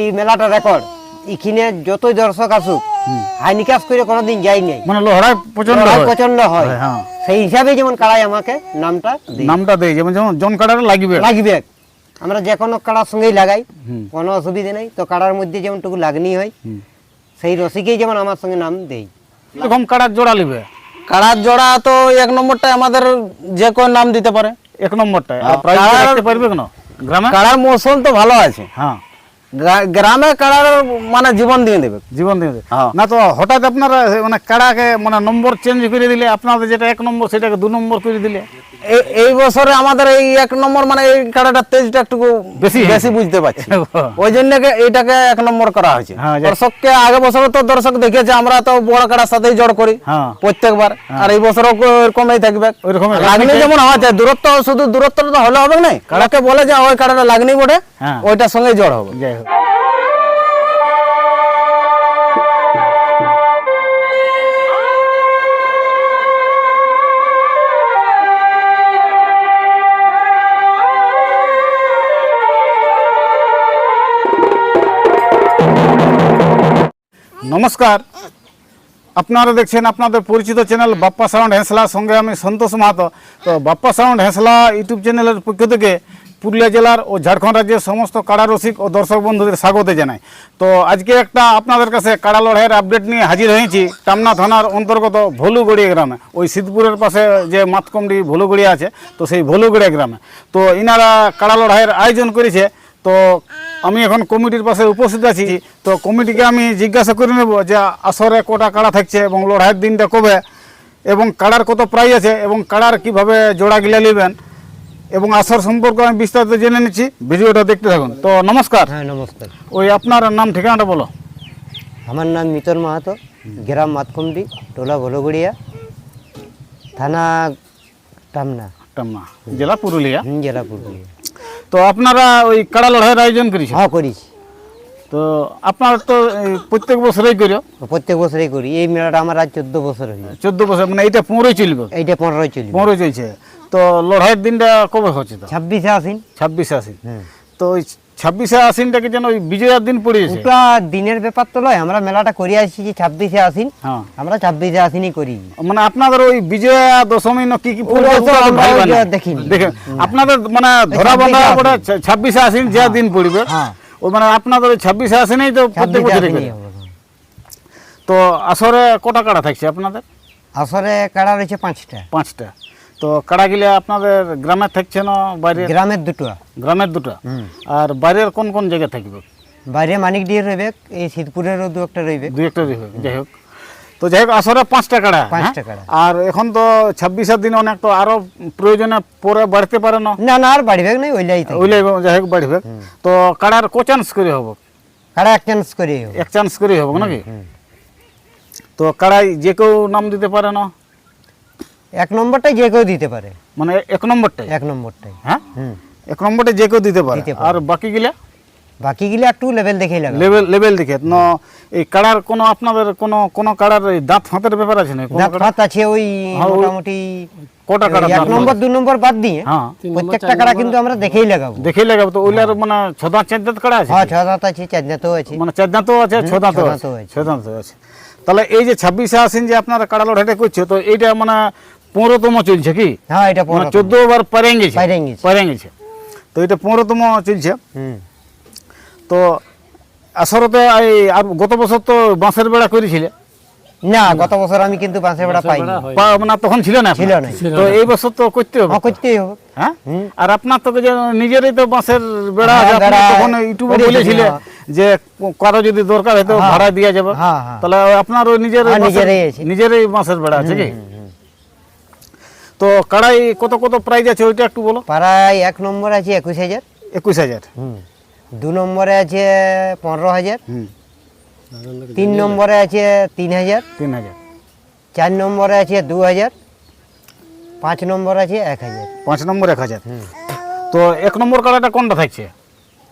এই মেলাটা রেকর্ড এখানে যতই দর্শক আসুক হাই নিকাশ করে কোনোদিন যাই নাই। মানে লহড়ায় প্রচণ্ড হয়। প্রচণ্ড হয়। হয়, হ্যাঁ। সেই হিসাবে যেমন কাড়াই আমাকে নামটা। নামটা দেয় যেমন যেমন জন কাটারে লাগবে। লাগবে। আমরা যে কোনো কাড়ার সঙ্গেই লাগাই। কোনো অসুবিধা নেই। তো কাড়ার মধ্যে যেমনটুকু লাগনি হয় সেই রসিকেই যেমন আমার সঙ্গে নাম দেই এরকম কাড়ার জোড়া লিবে? কাড়ার জোড়া তো এক নম্বরটা আমাদের যে কোনো নাম দিতে পারে। এক নম্বরটা আর হ্যাঁ, প্রাইজ কাড়ার- রাখতে পারবে কেন? গ্রামে? কাড়ার মৌসুম তো ভালো আছে। হ্যাঁ। গ্রামে কাড়ার মানে জীবন দিয়ে দেবে। জীবন দিয়ে। হ্যাঁ। না তো হঠাৎ আপনারা মানে কাড়াকে মানে নম্বর চেঞ্জ করে দিলে আপনাদের যেটা এক নম্বর সেটাকে দু নম্বর করে দিলে? এই- বছরে আমাদের এই এক নম্বর মানে এই কাড়াটার তেজটা একটু বেশি বেশি বুঝতে পারছি। হ্যাঁ। ওই জন্য কে- এইটাকে এক নম্বর করা হয়েছে। হ্যাঁ, দর্শককে আগে বছর তো দর্শক দেখেছে আমরা তো বড় কাড়ার সাথেই জড় করি। প্রত্যেকবার। আর এই বছরও এরকমই থাকবে। লাগনি যেমন হওয়া যায় দূরত্ব শুধু দূরত্ব তো হলে হবে না। কাড়াকে বলে যে ওই কাড়াটা লাগনি বটে। ওইটার সঙ্গে জড় হবে। যাই হোক। নমস্কার। আপনারা দেখছেন আপনাদের পরিচিত চ্যানেল বাপ্পা সাউন্ড হেঁসলার সঙ্গে আমি সন্তোষ মাহাতো। তো বাপ্পা সাউন্ড হেঁসলা ইউটিউব চ্যানেলের পক্ষ থেকে পুরুলিয়া জেলার ও ঝাড়খণ্ড রাজ্যের সমস্ত কাড়া রসিক ও দর্শক বন্ধুদের স্বাগত জানাই। তো আজকে একটা আপনাদের কাছে কাড়া লড়াইয়ের আপডেট নিয়ে হাজির হয়েছি টামনা থানার অন্তর্গত ভলুগড়িয়া গ্রামে। ওই সিদ্ধপুরের পাশে যে মাতকমডি ভলুগড়িয়া আছে, তো সেই ভলুগড়িয়া গ্রামে। তো ইনারা কাড়া লড়াইয়ের আয়োজন করেছে। তো আমি এখন কমিটির পাশে উপস্থিত আছি। তো কমিটিকে আমি জিজ্ঞাসা করে নেব যে আসরে কটা কাড়া থাকছে এবং লড়াইয়ের দিনটা কবে এবং কাড়ার কত প্রাইস আছে এবং কাড়ার কীভাবে জোড়া গিলা নেবেন এবং আসর সম্পর্কে আমি বিস্তারিত জেনে নিচ্ছি। ভিডিওটা দেখতে থাকুন। তো নমস্কার। হ্যাঁ নমস্কার। ওই আপনার নাম ঠিকানাটা বলো। আমার নাম মিতন মাহাতো গ্রাম মাতকুমডি টোলা ভোলগড়িয়া থানা টামনা। টামনা জেলা পুরুলিয়া? জেলা পুরুলিয়া। তো আপনারা ওই কাড়া লড়াইয়ের আয়োজন করেছেন? হ্যাঁ করিস তো আপনার তো এই প্রত্যেক বছরই করিও? প্রত্যেক বছরই করি। এই মেলাটা আমার আজ চোদ্দ বছর হয়ে চোদ্দ বছর মানে এইটা পনেরোই চলবে? এইটা পনেরোই চলি পনেরোই চলছে। তো লড়াইয়ের দিনটা কবে হচ্ছে তো? ছাব্বিশে আসিন ছাব্বিশে আসিন তো ওই ছাব্বিশে আশ্বিনটাকে যেন ওই বিজয়ার দিন পড়িয়েছে। ওটা দিনের ব্যাপার তো নয় আমরা মেলাটা করে আসছি যে ছাব্বিশে আসিন হ্যাঁ। আমরা ছাব্বিশে আসিনই করি। মানে আপনাদের ওই বিজয়া দশমী না কি কি ওটা। ওইটা দেখিনি। দেখে আপনাদের মানে ধরা বাঁধা ছাব্বিশে ছাব্বিশে আশ্বিন যে দিন পড়বে হ্যাঁ। ওই মানে আপনাদের ওই ছাব্বিশে আশ্বিনেই তো প্রত্যেক বছরই করে। তো আসরে কটা কাড়া থাকছে আপনাদের? আসরে কাড়া রয়েছে পাঁচটা। পাঁচটা। তো কাড়া গিলে আপনাদের গ্রামে থাকছে না বাইরে? গ্রামের দুটো। গ্রামের দুটো? আর বাইরের কোন কোন জায়গায় থাকবে? বাইরে মানিক দিয়ে রইবে এই শীতপুরেরও দু একটা রইবে। দু একটা রইবে যাই হোক। তো যাই হোক আসরে পাঁচটা কাড়া পাঁচটা হ্যাঁ? কাড়া। আর এখন তো ছাব্বিশের দিন অনেক তো আরও প্রয়োজনে পরে বাড়তে পারে না? না না আর বাড়িবে নাই ওইলাই থাকে ওইলে যাই হোক বাড়বে। তো কাড়ার কো চান্স করে হব? কাড়া এক চান্স করে এক চান্স করে হব নাকি? তো কাড়াই যে কেউ নাম দিতে পারে না? এক নম্বরটাই যে কেউ দিতে পারে। মানে এক নম্বরটাই? এক নম্বরটাই। হ্যাঁ? হুম। এক নম্বরটা যে কেউ দিতে পারে। আর বাকি গিলা বাকি গিলে একটু লেভেল দেখেই লাগে লেভেল লেভেল দেখে। ন এই কাড়ার কোনো আপনাদের কোনো কোনো কাড়ার দাঁত ফাঁতের ব্যাপার আছে না দাঁত ফাঁত আছে ওই হ্যাঁ, মোটামুটি কটা কাড়া এক নম্বর দু নম্বর বাদ দিয়ে হ্যাঁ। প্রত্যেকটা কাড়া কিন্তু আমরা দেখেই লাগাবো। দেখেই লাগাবো তো। ওইলার মানে ছ দাঁত চার দাঁত কাড়া আছে হ্যাঁ ছ দাঁত আছে চার দাঁতও আছে। মানে চার দাঁতও আছে ছ দাঁতও আছে। দাঁতও আছে। ছ দাঁতও আছে। তাহলে এই যে ছাব্বিশে আসেন যে আপনারা কাড়া লড়াইটা করছে তো এইটা মানে পনেরোতম চলছে কি? হ্যাঁ এটা পনেরো চোদ্দ বার পারে গেছে গেছে। পারে গেছে তো এটা পনেরোতম চলছে। হুম। তো আসরতে এই আর গত বছর তো বাঁশের বেড়া করেছিলে? না গত বছর আমি কিন্তু বাঁশের বেড়া পাইনি। পা- মানে তখন ছিল না ছিল না। তো এই বছর তো করতে হবে। হ্যাঁ করতেই হবে। হ্যাঁ। আর আপনার তো যে নিজেরই তো বাঁশের বেড়া হ্যাঁ, আছে, আপনি তখন ইউটিউবে বলেছিলে হ্যাঁ। যে কারও যদি দরকার হতো হ্যাঁ। ভাড়া দিয়ে যাবে। হ্যাঁ, হ্যাঁ। তাহলে আপনার ওই নিজের হ্যাঁ, নিজেরই বাঁশের বেড়া আছে কি? তো কাড়াই কত কত প্রাইস আছে ওইটা একটু বলো? পাড়ায় এক নম্বর আছে একুশ হাজার। একুশ হাজার। দু নম্বরে আছে পনেরো হাজার। হুম। তিন নম্বরে আছে তিন হাজার। তিন হাজার। চার নম্বরে আছে দু হাজার। পাঁচ নম্বর আছে এক হাজার। পাঁচ নম্বর এক হাজার। তো এক নম্বর কাড়াটা কোনটা থাকছে?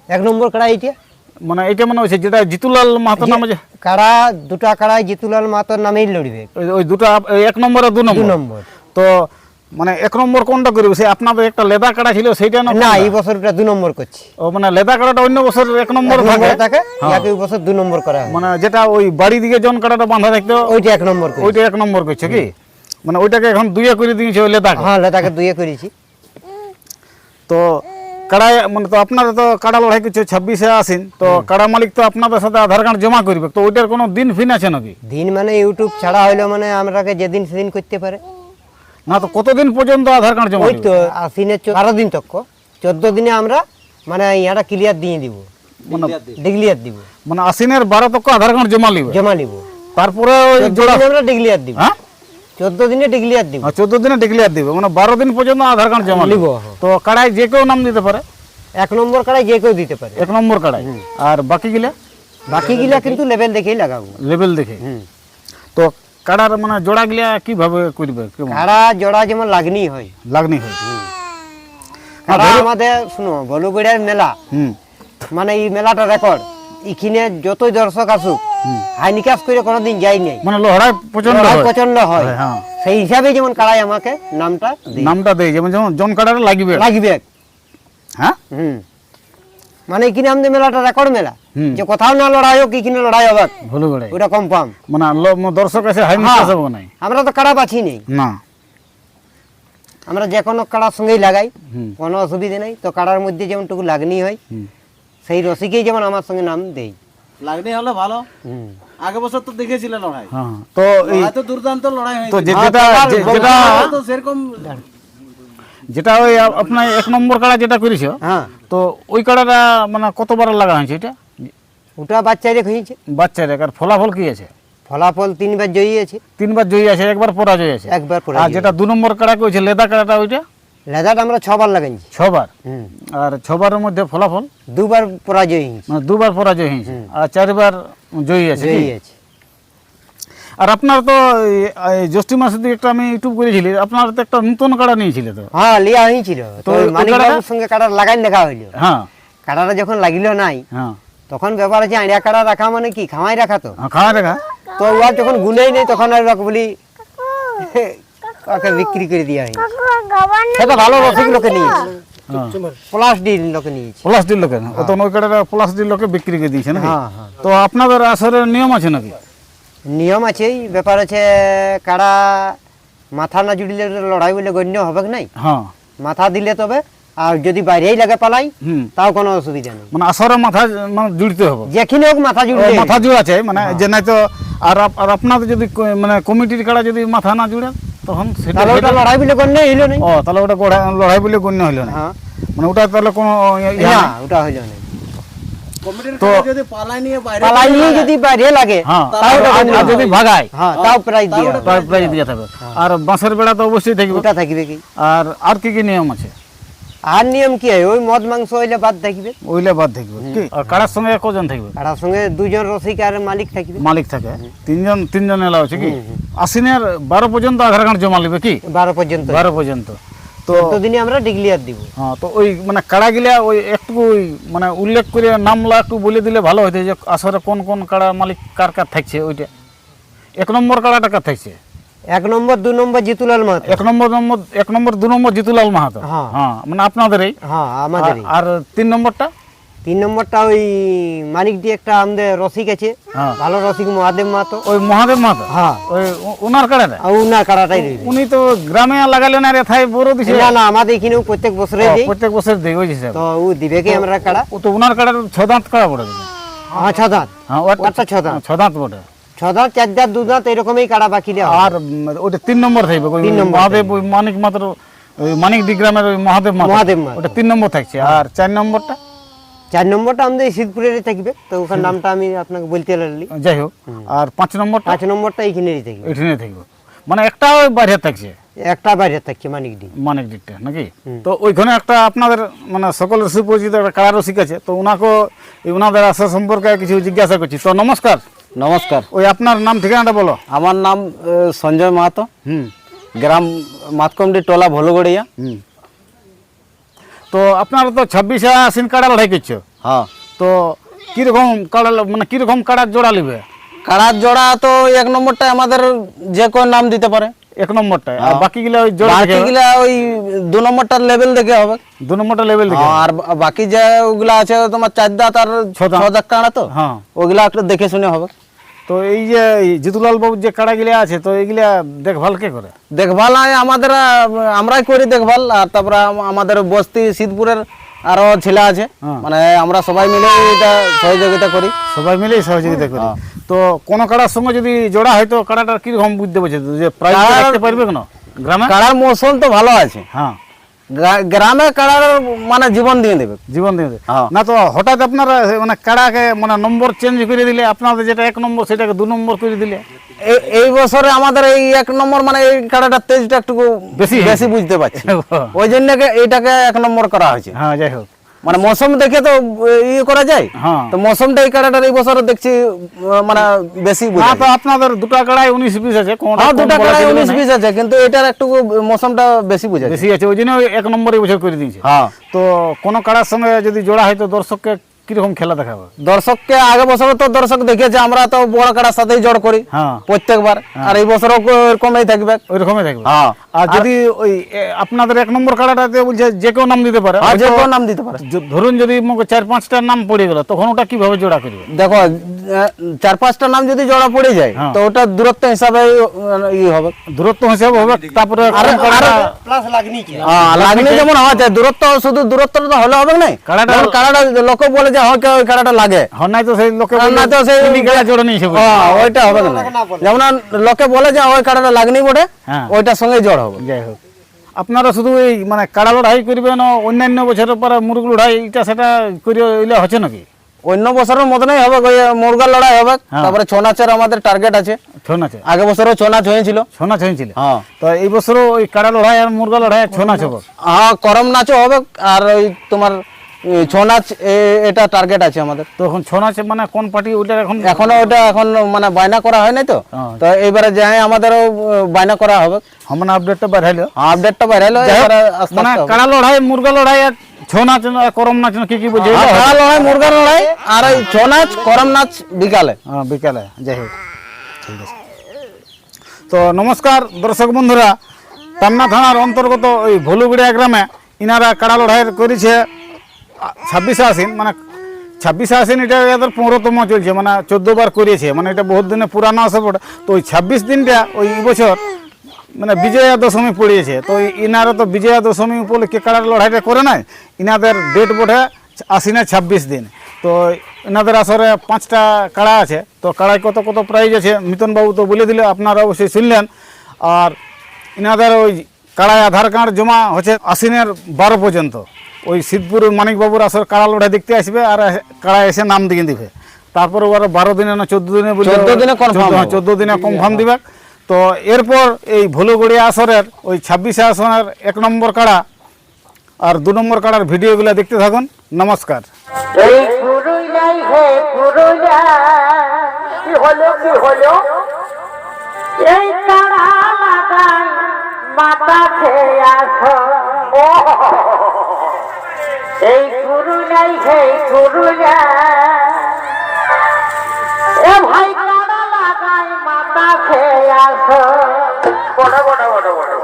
এক নম্বর কাড়া এইটা। মানে এটা মনে হচ্ছে যেটা জিতুলাল মাহাতো নামে কাড়া দুটা কাড়ায় জিতুলাল মাতর নামেই লড়বে। ওই- দুটা এক নম্বর আর দু নম্বর? নম্বর। তো মানে এক নম্বর কোনটা করবে? সে আপনাদের একটা লেদা কাড়া ছিল সেইটা না না এই বছর এটা দু নম্বর করছি। ও মানে লেদা কাড়াটা অন্য বছর এক নম্বর থাকে? থাকে ইয়াকে এই বছর দু নম্বর করা মানে যেটা ওই বাড়ি দিকে জন কাড়াটা বাঁধা থাকতো ওইটা এক নম্বর ওইটা এক নম্বর করছে কি? মানে ওইটাকে এখন দুইয়ে করে দিয়েছে ওই লেদা হ্যাঁ লেদাকে দুইয়ে করেছি। তো কাড়ায় মানে তো আপনারা তো কাড়া লড়াই করছে ছাব্বিশে আসেন তো কাড়া মালিক তো আপনাদের সাথে আধার কার্ড জমা করবে তো ওইটার কোনো দিন ফিন আছে নাকি? দিন মানে ইউটিউব ছাড়া হইল মানে আমরাকে যেদিন সেদিন করতে পারে। না তো কতদিন পর্যন্ত আধার কার্ড জমা ওই? তো আশ্বিনের চো- বারো দিন তক। চোদ্দ দিনে আমরা মানে ইয়াটা ক্লিয়ার দিয়ে দিব। মানে ডিগ্লিয়ার দিব। মানে আশ্বিনের বারো তক আধার কার্ড জমা নিবে। জমা নিব। তারপরে ওই জোড়া আমরা ডিগ্লিয়ার দিব। হ্যাঁ? চোদ্দ দিনে ডিগ্লিয়ার দিব। চোদ্দ দিনে ডিক্লিয়ার দিবে। মানে বারো দিন পর্যন্ত আধার কার্ড জমা নিব, হ্যাঁ। তো কাড়ায় যে কেউ নাম দিতে পারে? এক নম্বর কাড়ায় যে কেউ দিতে পারে। এক নম্বর কাড়ায় আর বাকি গিলা বাকি গিলা কিন্তু লেভেল দেখেই লাগাবো। লেভেল দেখে। হুম। তো কাড়ার মানে জোড়া গিলা কীভাবে করবে? কাড়া জোড়া যেমন লাগনি হয়। লাগনি হয়। কাড়া আমাদের শুনো বলুবেড়ার মেলা। মানে এই মেলাটা রেকর্ড এখানে যতই দর্শক আসুক হাই নিকাশ করে কোনোদিন যাই নাই। মানে প্রচণ্ড প্রচণ্ড হয়। হ্যাঁ। সেই হিসাবে যেমন কাড়াই আমাকে নামটা নামটা দেয় যেমন যেমন জন লাগবে। লাগবে। হ্যাঁ? হুম। মানে এখানে আমাদের মেলাটা? রেকর্ড মেলা। যে কোথাও না লড়াই হোক এখানে লড়াই হবে? ভুলে ওটা কনফার্ম মানে দর্শক এসে হাই হ্যাঁ। নাই। আমরা তো কাড়া বাছি নেই। না। আমরা যে কোনো কাড়ার সঙ্গেই লাগাই। কোনো অসুবিধা নেই। তো কাড়ার মধ্যে যেমনটুকু লাগনি হয় সেই রসিকেই যেমন আমার সঙ্গে নাম দেই লাগনি হলে ভালো। আগে বছর তো দেখেছিলে লড়াই। হ্যাঁ তো এই লড়াই তো দুর্দান্ত লড়াই তো হ্যাঁ, যেটা তোমার যে- বল- যেটা তো সেরকম যেটা ওই আপনার এক নম্বর কাড়া যেটা করেছ হ্যাঁ। তো ওই কাড়াটা মানে কতবার লাগা হয়েছে এটা? ওটা বাচ্চারে হয়েছে। বাচ্চার আর ফলাফল কি আছে? ফলাফল তিনবার জয়ী আছে। তিনবার জয়ী আছে একবার পরাজয় আছে। একবার আর যেটা দু নম্বর কাড়া কইছে লেদা কাড়াটা ওইটা? লেদার আমরা ছবার লাগাইছি। ছবার? আর ছবারের মধ্যে ফলাফল? দুবার পরাজয় হয়েছে। মানে দুবার পরাজয় হয়েছে। আর চারবার জয়ী আছে? জয়ী আছে আর আপনার তো জ্যৈষ্ঠী মাসের দিকে একটা আমি ইউটিউব করেছিলি আপনার তো একটা নতুন কাড়া নিয়েছিলে তো? হ্যাঁ লিয়া হয়েছিল। তো তো ওই মানিক কাড়াটা? বাবুর সঙ্গে কাটার লাগাই দেখা হইল। হ্যাঁ। কাটাটা যখন লাগিল নাই হ্যাঁ। তখন ব্যাপার আছে আড়িয়া কাটা রাখা মানে কি? খামাই রাখা তো। হ্যাঁ, রাখা। দেখা তো ওর যখন গুনেই নেই তখন আর বলি ওকে বিক্রি করে দেওয়া হয়নি সেটা ভালো রসিক লোকে নিয়েছে। হ্যাঁ। প্লাস ডিল লোকে নিয়েছে। প্লাস ডিল লোকে? অত ওই প্লাস ডিল লোকে বিক্রি করে দিয়েছে নাকি? হ্যাঁ হ্যাঁ। তো আপনাদের আসরের নিয়ম আছে নাকি? নিয়ম আছে এই ব্যাপার আছে কাড়া মাথা না জুড়িলে লড়াই বলে গণ্য হবে নাই? হ্যাঁ। মাথা দিলে তবে আর যদি বাইরেই লাগে পালাই হুম। তাও কোনো অসুবিধা নেই। মানে আসরের মাথা মানে জুড়তে হবে? যেখানে হোক মাথা জুড়ে মাথা জুড়া আছে মানে যে নাই তো আর আপনাদের যদি মানে কমিটির কাড়া যদি মাথা না জুড়ে? তখন সেটা ওটা লড়াই বলে গণ্য হইল না ও তাহলে ওটা লড়াই বলে গণ্য হইল না হ্যাঁ। মানে ওটা তাহলে কোনো না ওটা হইল না কমিটির তো- কাছে যদি পালাই নিয়ে বাইরে পালাই নিয়ে যদি বাইরে লাগে হ্যাঁ তাও ওটা আর- যদি ভাগায় হ্যাঁ তাও প্রাইজ দিয়ে প্রাইজ দিয়ে থাকবে। আর বাঁশের বেড়া তো অবশ্যই থাকবে। ওটা থাকবে কি? আর আর কি কি নিয়ম আছে? আর নিয়ম কি হয়? ওই মদ মাংস হইলে বাদ থাকবে। ওইলে বাদ থাকবে। কি? আর কাড়ার সঙ্গে কজন থাকবে? আর সঙ্গে দুজন রসিক আর মালিক থাকবে। মালিক থাকে। তিনজন তিনজন এলা হচ্ছে কি? আশ্বিনের বারো পর্যন্ত আধার কার্ড জমা লিবে কি? বারো পর্যন্ত। বারো পর্যন্ত। তো ততদিনে আমরা ডিক্লিয়ার দিব। হ্যাঁ তো ওই মানে কাড়া গিলা ওই একটু ওই মানে উল্লেখ করে নামলা একটু বলে দিলে ভালো হতো যে আসলে কোন কোন কাড়া মালিক কার কার থাকছে ওইটা। এক নম্বর কাড়াটা কার থাকছে? এক নম্বর দু নম্বর জিতুলাল মাহাতো। এক নম্বর নম্বর এক নম্বর দু নম্বর জিতুলাল মাহাতো। হ্যাঁ। হ্যাঁ মানে আপনাদেরই। হ্যাঁ আমাদের আর- তিন নম্বরটা? তিন নম্বরটা ওই মানিক দিয়ে একটা আমাদের রসিক আছে। ভালো রসিক মহাদেব মাহাতো। ওই মহাদেব মাহাতো? হ্যাঁ। ওই ওনার কাড়াটা কাড়াটাই উনি তো গ্রামে লাগালেন আর এথায় বড় দিছে। না না আমাদের এখানেও প্রত্যেক বছরে প্রত্যেক বছর দেয় ওই হিসাবে। তো ও দিবে কি আমরা কাড়া। ও তো ওনার কাড়ার ছ দাঁত কাড়া দেবে। হ্যাঁ ছ দাঁত হ্যাঁ ওটা ছ দাঁত ছ দাঁত বটে। ছ দাঁত চার দাঁত দু দাঁত এরকমই কাড়া বাকি দেওয়া আর ওটা তিন নম্বর থাকবে তিন নম্বর মহাদেব মানিক মাত্র মানিক গ্রামের ওই মহাদেব মহাদেব ওটা তিন নম্বর থাকছে। আর চার নম্বরটা? চার নম্বরটা আমাদের শীতপুরেরই থাকবে তো ওখানে নামটা আমি আপনাকে বলতে পারলি যাই হোক আর পাঁচ নম্বরটা? পাঁচ নম্বরটা এইখানেরই থাকবে। এখানে থাকবে। মানে একটা বাইরে থাকছে? একটা বাইরে থাকছে মানিক ডি মানিক দিকটা নাকি? তো ওইখানে একটা আপনাদের মানে সকলের সুপরিচিত একটা কারা রসিক আছে তো ওনাকেও এই ওনাদের আশা সম্পর্কে কিছু জিজ্ঞাসা করছি। তো নমস্কার। নমস্কার। ওই আপনার নাম ঠিকানাটা বলো। আমার নাম সঞ্জয় মাহাতো। হুম। গ্রাম মাতকমডি টোলা ভোলগড়িয়া। হুম। তো আপনারা তো ছাব্বিশে আসিন কাড়া লড়াই করছ? হ্যাঁ। তো কীরকম কাড়া মানে কীরকম কাড়ার জোড়া নিবে? কাড়ার জোড়া তো এক নম্বরটা আমাদের যে কোনো নাম দিতে পারে। এক নম্বরটা আর বাকিগুলা ওই জোড়া বাকি গুলা ওই দু নম্বরটার লেভেল দেখে হবে। দু নম্বরটা লেভেল দেখে আর বাকি যে ওগুলা আছে তোমার চার দাঁত আর ছ। দাঁত। কাড়া তো? হ্যাঁ। ওগুলা একটু দেখে শুনে হবে। তো এই যে জিতুলাল বাবুর যে কাড়াগুলা আছে তো এইগুলা দেখভাল কে করে? দেখভাল আমাদের আমরাই করি দেখভাল আর তারপরে আমাদের বস্তি শীতপুরের আরও ছেলে আছে। হ্যাঁ। মানে আমরা সবাই মিলে এটা সহযোগিতা করি। সবাই মিলেই সহযোগিতা করে। হ্যাঁ। তো কোন কাড়ার সঙ্গে যদি জোড়া হয় তো কাড়াটার কীরকম বুঝতে পারছে যে রাখতে পারবে কেন? গ্রামে? কাড়ার মৌসুম তো ভালো আছে। হ্যাঁ। গ্রামে কাড়ার মানে জীবন দিয়ে দেবে। জীবন দিয়ে দেবে। হ্যাঁ। না তো হঠাৎ আপনারা মানে কাড়াকে মানে নম্বর চেঞ্জ করে দিলে আপনাদের যেটা এক নম্বর সেটাকে দু নম্বর করে দিলে? এই- এই বছরে আমাদের এই এক নম্বর মানে এই কাড়াটার তেজটা একটু বেশি বেশি বুঝতে পারছি। ওই জন্য এইটাকে এক নম্বর করা হয়েছে। হ্যাঁ যাই হোক। মানে মৌসুম দেখে তো ইয়ে করা যায়? হ্যাঁ। তো মৌসুমটা এই কাড়াটার এই বছর দেখছি মানে বেশি না তো আপনাদের দুটা কাড়াই উনিশ বিশ আছে হ্যাঁ দুটা কাড়াই উনিশ বিশ আছে কিন্তু এটার একটু মৌসুমটা বেশি বুঝা বেশি আছে ওই জন্য এক নম্বর এই বছর করে দিয়েছে। হ্যাঁ। তো কোন কাড়ার সঙ্গে যদি জোড়া হয় তো দর্শককে কীরকম খেলা দেখাবে? দর্শককে আগে বছর তো দর্শক দেখেছে আমরা তো বড় কাড়ার সাথেই জড় করি হ্যাঁ। প্রত্যেকবার। আর এই বছরও এরকমই থাকবে। ওই রকমই থাকবে। হ্যাঁ। আর যদি ওই আপনাদের এক নম্বর কাড়াটাতে বলছে যে কেউ নাম দিতে পারে আর যে কেউ নাম দিতে পারে। ধরুন যদি চার পাঁচটা নাম পড়ে গেল তখন ওটা কীভাবে জোড়া করবে? দেখো চার পাঁচটা নাম যদি জড়া পড়ে যায় হ্যাঁ। তো ওটা দূরত্ব হিসাবে ই হবে। দূরত্ব হিসাবে হবে তারপরে প্লাস লাগনি কি? হ্যাঁ, লাগনি যেমন হওয়া যায় দূরত্ব শুধু দূরত্ব তো হলে হবে না কাড়াটা- কাড়াটা লোক বলে যে হ্যাঁ ওই কাড়াটা লাগে। হয় নাই তো সেই লোকে না তো সেই কাড়া জোড়া নিয়েছে। হ্যাঁ, ওইটা হবে না যেমন লোকে বলে যে ওই কাড়াটা লাগনি বটে। হ্যাঁ। ওইটার সঙ্গে জড় হবে। যাই হোক। আপনারা শুধু এই মানে কাড়া লড়াই করবেন অন্যান্য বছরের পরে মুরগ লড়াই এটা সেটা করে হচ্ছে নাকি? অন্য বছরের মতনই হবে মুরগা লড়াই হবে। হ্যাঁ। তারপরে ছৌ নাচের আমাদের টার্গেট আছে। ছৌ নাচে আগে বছরও ছৌ নাচ হয়েছিল। ছৌ নাচ হয়েছিল? হ্যাঁ। তো এই বছরও ওই কাড়া লড়াই আর মুরগা লড়াই ছৌ নাচ হবে? হ্যাঁ করম নাচও হবে আর ওই তোমার ছৌ নাচ এটা টার্গেট আছে আমাদের। তো এখন ছৌ নাচ মানে কোন পার্টি ওইটা এখন এখনও ওটা এখন মানে বায়না করা হয় নাই তো। হ্যাঁ। তো এইবারে যাই আমাদেরও বায়না করা হবে। মানে আপডেটটা বাড়াইলো। আপডেটটা বাইরে হলো যাই হোক, এবারে মানে কাড়া লড়াই মুরগা লড়াই আর ছৌ নাচ করম নাচ কি কি বলছে আর কাড়া লড়াই মুরগা লড়াই আর ওই ছৌ নাচ করম নাচ বিকালে। হ্যাঁ বিকালে যাই হোক। ঠিক আছে। তো নমস্কার দর্শক বন্ধুরা। টামনা থানার অন্তর্গত ওই ভলুবিড়িয়া গ্রামে ইনারা কাড়া লড়াই করেছে। ছাব্বিশে আসিন মানে ছাব্বিশে আসিন এটা এদের পনেরোতম চলছে মানে চোদ্দ বার করেছে মানে এটা বহুত দিনে পুরানো আসে বটে। তো ওই ছাব্বিশ দিনটা, ওই বছর মানে বিজয়া দশমী পড়িয়েছে, তো ইনারা তো বিজয়া দশমী উপলক্ষে কাড়ার লড়াইটা করে নাই? ইনাদের ডেট বটে আশ্বিনে ছাব্বিশ দিন। তো এনাদের আসরে পাঁচটা কাড়া আছে, তো কাড়ায় কত কত প্রাইজ আছে, মিতনবাবু তো বলে দিলে আপনারা অবশ্যই শুনলেন। আর এনাদের ওই কাড়ায় আধার কার্ড জমা হচ্ছে আশ্বিনের বারো পর্যন্ত। ওই সিদ্ধপুর মানিকবাবুর আসর কাড়া লড়াই দেখতে আসবে আর কাড়ায় এসে নাম দিয়ে দিবে। তারপরে ওরা বারো দিনে না চোদ্দ দিনে বলে 14 দিনে চোদ্দ- হ্যাঁ, চোদ্দ দিনে কনফার্ম দিবে। তো এরপর এই ভুলুগড়িয়া আসরের ওই ছাব্বিশে আসনের এক নম্বর কাড়া আর দু নম্বর কাড়ার ভিডিওগুলো দেখতে থাকুন। নমস্কার। এই পুরুলিয়াই হে পুরুলিয়া কি হলো কি হলো? এই মাথা খেয়ে আসো ও এই গুরু নাই, সেই গুরু এ ভাই তারা লাগাই মাতা খেয়ে আসো বড় বড় বড় বড়।